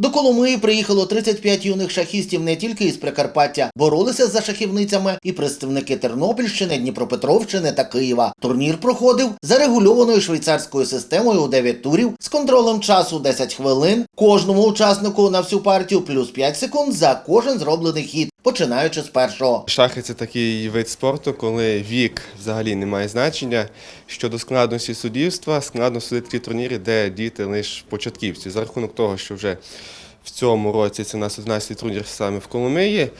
До Коломиї приїхало 35 юних шахістів не тільки із Прикарпаття. Боролися за шахівницями і представники Тернопільщини, Дніпропетровщини та Києва. Турнір проходив за регульованою швейцарською системою у 9 турів з контролем часу 10 хвилин. Кожному учаснику на всю партію плюс 5 секунд за кожен зроблений хід, починаючи з першого. Шахи це такий вид спорту, коли вік взагалі не має значення. Щодо складності суддівства, складно судити такі турніри, де діти лише початківці. За рахунок того, що вже в цьому році це у нас 11-й турнір саме в Коломиї.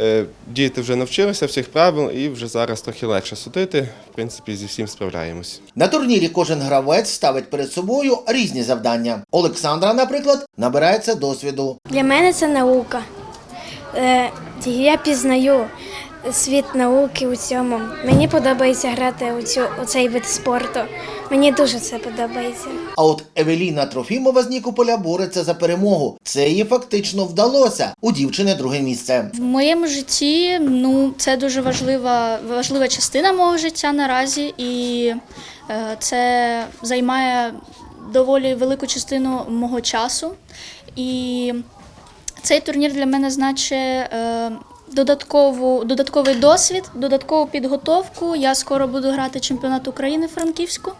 е, Діти вже навчилися всіх правил і вже зараз трохи легше судити. В принципі, зі всім справляємось. На турнірі кожен гравець ставить перед собою різні завдання. Олександра, наприклад, набирається досвіду. Для мене це наука. Я пізнаю світ науки у цьому. Мені подобається грати у, цю, у цей вид спорту. Мені дуже це подобається. А от Евеліна Трофімова з Нікополя бореться за перемогу. Це їй фактично вдалося. У дівчини друге місце. В моєму житті ну, це дуже важлива, важлива частина мого життя наразі, і е, це займає доволі велику частину мого часу. І цей турнір для мене значить е, додаткову, додатковий досвід, додаткову підготовку. Я скоро буду грати чемпіонат України Франківську.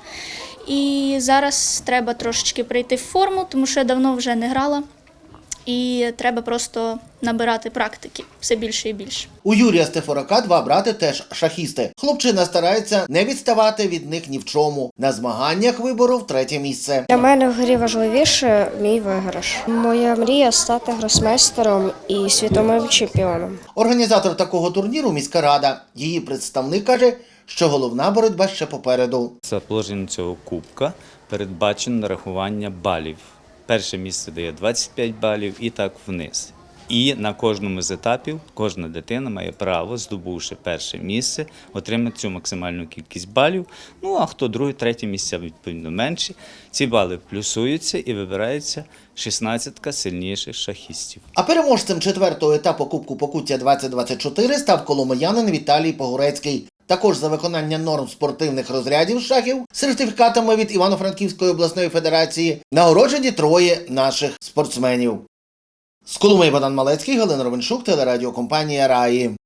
І зараз треба трошечки прийти в форму, тому що я давно вже не грала. І треба просто набирати практики все більше і більше. У Юрія Стефорака два брати теж шахісти. Хлопчина старається не відставати від них ні в чому. На змаганнях виборов третє місце. Для мене в грі важливіше мій виграш. Моя мрія стати гросмейстером і світовим чемпіоном. Організатор такого турніру міська рада. Її представник каже, що головна боротьба ще попереду. За положенням цього кубка передбачено нарахування балів. Перше місце дає 25 балів і так вниз. І на кожному з етапів кожна дитина має право, здобувши перше місце, отримати цю максимальну кількість балів. Ну а хто друге, третє місця відповідно менші. Ці бали плюсуються і вибирається 16 сильніших шахістів. А переможцем четвертого етапу Кубку Покуття 2024 став коломиянин Віталій Погорецький. Також за виконання норм спортивних розрядів шахів сертифікатами від Івано-Франківської обласної федерації нагороджені троє наших спортсменів. З Коломиї Богдан Малецький, Галина Ровеншук, телерадіокомпанія Раї.